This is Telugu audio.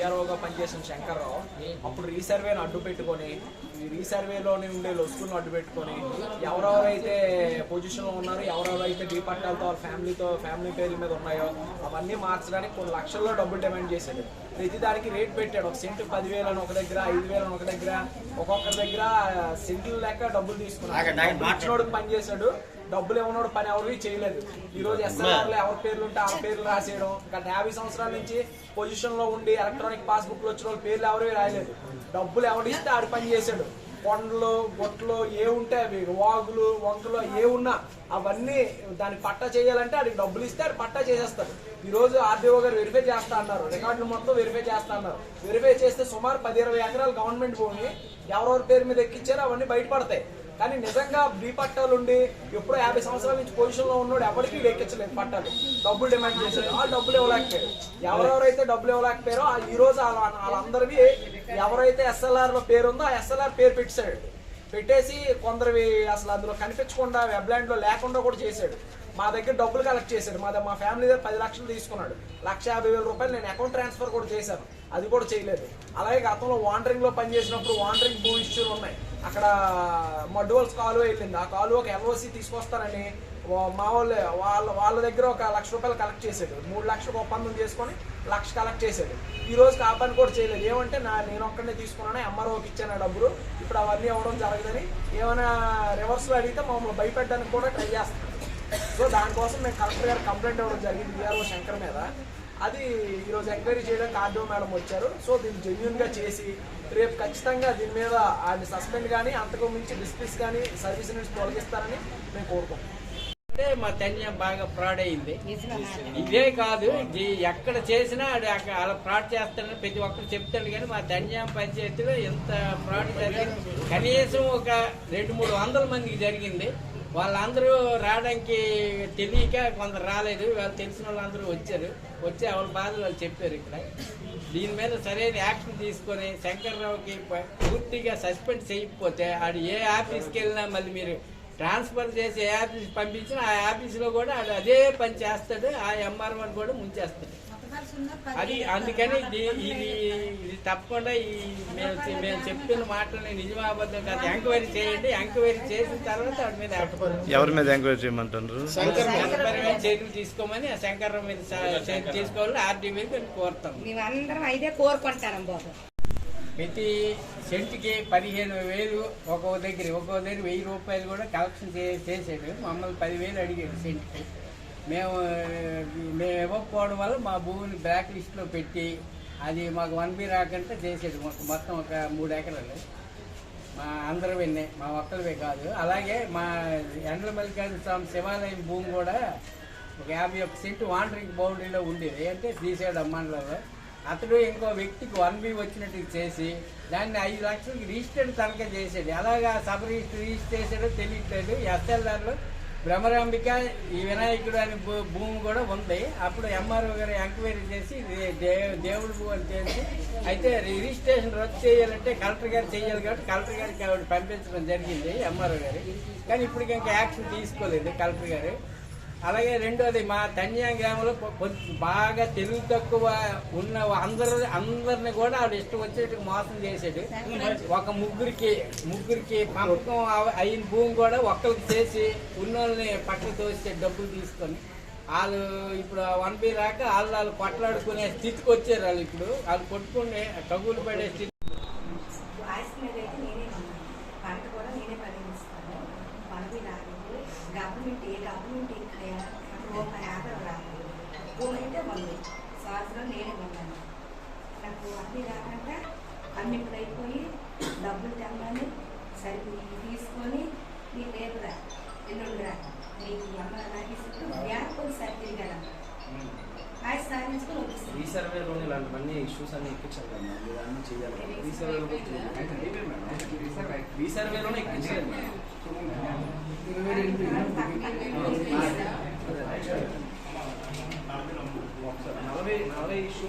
పొజిషన్ శంకర్రావు అప్పుడు రీసర్వేని అడ్డు పెట్టుకొని ఈ రీసర్వేలోని ఉండే లొసుకులను అడ్డు పెట్టుకొని ఎవరెవరైతే పొజిషన్లో ఉన్నారో ఎవరెవరైతే డీ పట్టాలతో వాళ్ళ ఫ్యామిలీతో ఫ్యామిలీ పేర్ల మీద ఉన్నాయో అవన్నీ మార్చడానికి కొన్ని లక్షల్లో డబ్బులు డిమాండ్ చేశాడు. ప్రతి దానికి రేట్ పెట్టాడు. ఒక సెంటు పదివేలు అని ఒక దగ్గర ఐదు వేలు అని ఒక దగ్గర. ఒక్కొక్కరి దగ్గర సెంట్లు లెక్క డబ్బులు తీసుకున్నాడు. మార్చినోడికి పని చేశాడు. డబ్బులు ఇవ్వనోడు పని ఎవరు చేయలేదు. ఈ రోజు ఎస్ఎల్ఆర్లో ఎవరి పేర్లు ఉంటే ఆ పేర్లు రాసేయడం. గత యాభై సంవత్సరాల నుంచి పొజిషన్లో ఉండి ఎలక్ట్రానిక్ పాస్బుక్లో వచ్చిన వాళ్ళ పేర్లు ఎవరు రాయలేదు. డబ్బులు ఎవడిస్తే ఆడు పని చేశాడు. కొండలు గొట్లు ఏ ఉంటే అవి వాగులు వంకలు ఏ ఉన్నా అవన్నీ దాన్ని పట్టా చేయాలంటే అది డబ్బులు ఇస్తే అది పట్టా చేసేస్తారు. ఈరోజు ఆర్డీఓ గారు వెరిఫై చేస్తా అన్నారు. రికార్డులు మొత్తం వెరిఫై చేస్తా అన్నారు. వెరిఫై చేస్తే సుమారు పది ఇరవై ఎకరాలు గవర్నమెంట్ భూమి ఎవరెవరి పేరు మీద ఎక్కించారో అవన్నీ బయటపడతాయి. కానీ నిజంగా బి పట్టాలు ఉండి ఎప్పుడో యాభై సంవత్సరాల నుంచి పొజిషన్లో ఉన్నాడు ఎవరికి ఎక్కించలేదు పట్టాలు. డబ్బులు డిమాండ్ చేశారు ఆ డబ్బులు ఇవ్వలేకపోయారు. ఎవరెవరైతే డబ్బులు ఇవ్వలేకపోయారో ఈ రోజు వాళ్ళ వాళ్ళందరివి ఎవరైతే ఎస్ఎల్ఆర్లో పేరు ఉందో ఆ ఎస్ఎల్ఆర్ పేరు పెట్టాడు పెట్టేసి కొందరివి అసలు అందులో కనిపించకుండా వెబ్లో లేకుండా కూడా చేశాడు. మా దగ్గర డబ్బులు కలెక్ట్ చేశాడు. మా మా ఫ్యామిలీ దగ్గర పది లక్షలు తీసుకున్నాడు. లక్ష యాభై వేల రూపాయలు నేను అకౌంట్ ట్రాన్స్ఫర్ కూడా చేశాను. అది కూడా చేయలేదు. అలాగే గతంలో వాండరింగ్లో పనిచేసినప్పుడు వాండరింగ్ భూ ఇష్యూలు ఉన్నాయి. అక్కడ మడ్డువల్స్ కాలువ వెళ్ళింది ఆ కాలువకి ఎల్ఓసి తీసుకొస్తారని వా- మా వాళ్ళే వాళ్ళ వాళ్ళ దగ్గర ఒక లక్ష రూపాయలు కలెక్ట్ చేసాడు మూడు లక్షలకు ఒప్పందం చేసుకొని లక్ష కలెక్ట్ చేశాడు. ఈ రోజు ఆ పని కూడా చేయలేదు. ఏమంటే నా నేను ఒక్కడనే తీసుకున్నాను? ఎంఆర్ఓకి ఇచ్చాను ఆ డబ్బులు? ఇప్పుడు అవన్నీ అవ్వడం జరగదని ఏమైనా రివర్స్లో అడిగితే మమ్మల్ని భయపెట్టడానికి కూడా ట్రై చేస్తాను సో దానికోసం మేము కలెక్టర్ గారు కంప్లైంట్ ఇవ్వడం జరిగింది. విఆర్ఓ శంకర్ మీద. అది ఈరోజు ఎంక్వైరీ చేయడానికి ఆర్డీఓ మేడం వచ్చారు. సో దీన్ని జెన్యున్గా చేసి రేపు ఖచ్చితంగా దీని మీద ఆయన సస్పెండ్ కానీ అంతకు మించి డిస్మిస్ కానీ సర్వీస్ నుంచి తొలగిస్తారని మేము కోరుకుంటున్నాం. అంటే మా తన్యం బాగా ఫ్రాడ్ అయింది. ఇదే కాదు ఇది ఎక్కడ చేసినా అలా ఫ్రాడ్ చేస్తాడని ప్రతి ఒక్కరు చెప్తాడు కానీ మా ధన్యం పంచాయతీలో ఎంత ఫ్రాడ్ జరిగింది? కనీసం ఒక రెండు మూడు వందల మందికి జరిగింది. వాళ్ళందరూ రావడానికి తెలియక కొందరు రాలేదు. వాళ్ళు తెలిసిన వాళ్ళందరూ వచ్చారు. వచ్చి వాళ్ళ బాధలు వాళ్ళు చెప్పారు ఇక్కడ. దీని మీద సరైన యాక్షన్ తీసుకొని శంకర్రావుకి పూర్తిగా సస్పెండ్ చేయకపోతే ఆడు ఏ ఆఫీస్కి వెళ్ళినా మళ్ళీ మీరు ట్రాన్స్ఫర్ చేసి ఏ ఆఫీస్ పంపించినా ఆ ఆఫీస్లో కూడా ఆడు అదే పని చేస్తాడు. ఆ ఎంఆర్ఓని కూడా ముంచేస్తాడు. అది అందుకని ఇది ఇది ఇది తప్పకుండా ఈ మేము మేము చెప్తున్న మాటలని నిజమా అబద్ధం కాదు ఎంక్వైరీ చేయండి. ఎంక్వైరీ చేసిన తర్వాత వాడి మీద ఎవరి మీద ఎంక్వైరీ చేయమంటారు చర్యలు తీసుకోమని ఆ శంకర్రావు మీద చర్యలు తీసుకోవాలని ఆర్డీ మీద మేము కోరుతాం. మేమందరం అయితే కోరుకుంటాం బాబు. ప్రతి సెంట్కి పదిహేను వేలు ఒక్కో దగ్గర ఒక్కో దగ్గర వెయ్యి రూపాయలు కూడా కలెక్షన్ చే చేసాడు మమ్మల్ని పదివేలు అడిగాడు సెంట్కి. మేము మేము ఇవ్వకపోవడం వల్ల మా భూమిని బ్లాక్ లిస్ట్లో పెట్టి అది మాకు వన్ బి రాకంటే చేసేది మొత్తం మొత్తం ఒక మూడు ఎకరాలు. మా అందరివన్నీ మా ఒక్కరివే కాదు. అలాగే మా ఎండ్ల మల్లికార్జున స్వామి శివాలయం భూమి కూడా ఒక యాభై ఒక్క సెంటు వాండరింగ్ బౌండరీలో ఉండేది. అంటే శ్రీశైలం మండలంలో. అతడు ఇంకో వ్యక్తికి వన్ బి వచ్చినట్టు చేసి దాన్ని ఐదు లక్షలకి రిజిస్టర్డ్ తనఖా చేసాడు అలాగా సబ్ రిజిస్టర్ రిజిస్టర్ చేసాడో తెలియట్లేదు. ఎస్ఎల్ఆర్లో భ్రమరాంబిక ఈ వినాయకుడు అనే భూ- భూమి కూడా ఉంది. అప్పుడు ఎంఆర్ఓ గారు ఎంక్వైరీ చేసి దే- దేవుడి భూమి అని చేసి అయితే రిజిస్ట్రేషన్ రద్దు చేయాలంటే కలెక్టర్ గారు చేయాలి కాబట్టి కలెక్టర్ గారికి ఆవిడ పంపించడం జరిగింది ఎంఆర్ఓ గారు. కానీ ఇప్పటికి ఇంకా యాక్షన్ తీసుకోలేదు కలెక్టర్ గారు. అలాగే రెండోది మా తన్యా గ్రామంలో బాగా తెలుగు తక్కువ ఉన్న అందరు అందరిని కూడా ఆవిడ ఇష్టం వచ్చేట్టు మోసం చేసాడు ఒక ముగ్గురికి ముగ్గురికి పంపకం అయిన భూమి కూడా ఒక్కరికి చేసి ఉన్నోళ్ళని పక్క తోస్తే డబ్బులు తీసుకొని వాళ్ళు ఇప్పుడు వన్ బి రాక వాళ్ళు వాళ్ళు కొట్లాడుకునే స్థితికి వచ్చారు వాళ్ళు ఇప్పుడు. వాళ్ళు కొట్టుకునే కగులు పడే స్థితి. గవర్నమెంట్ ఏ గవర్నమెంట్ ఇక్కడ రూపాయి ఆధారం రాలేదు భూమి అయితే ఉంది సంవత్సరం నేనే ఉన్నాను నాకు అన్ని రాకుండా అన్నిప్పుడు అయిపోయి డబ్బులు తెమ్మని సరి తీసుకొని నీ రేపురా ఎల్లుండిరా నీకు అమ్మ నాకు ఇస్తుంది బ్యాంక్ కొంచెం సరి తిరిగాను వచ్చేస్తాను రీసర్వేలోని ఇలాంటివన్నీ ఇష్యూస్ అన్ని ఎక్కించాలి కదా అన్నీ చేయాలి రీసర్వేలో రీసర్వేలోనే ఎక్కించాలి మేడం. ఒకసారి నలభై నలభై ఇష్యూ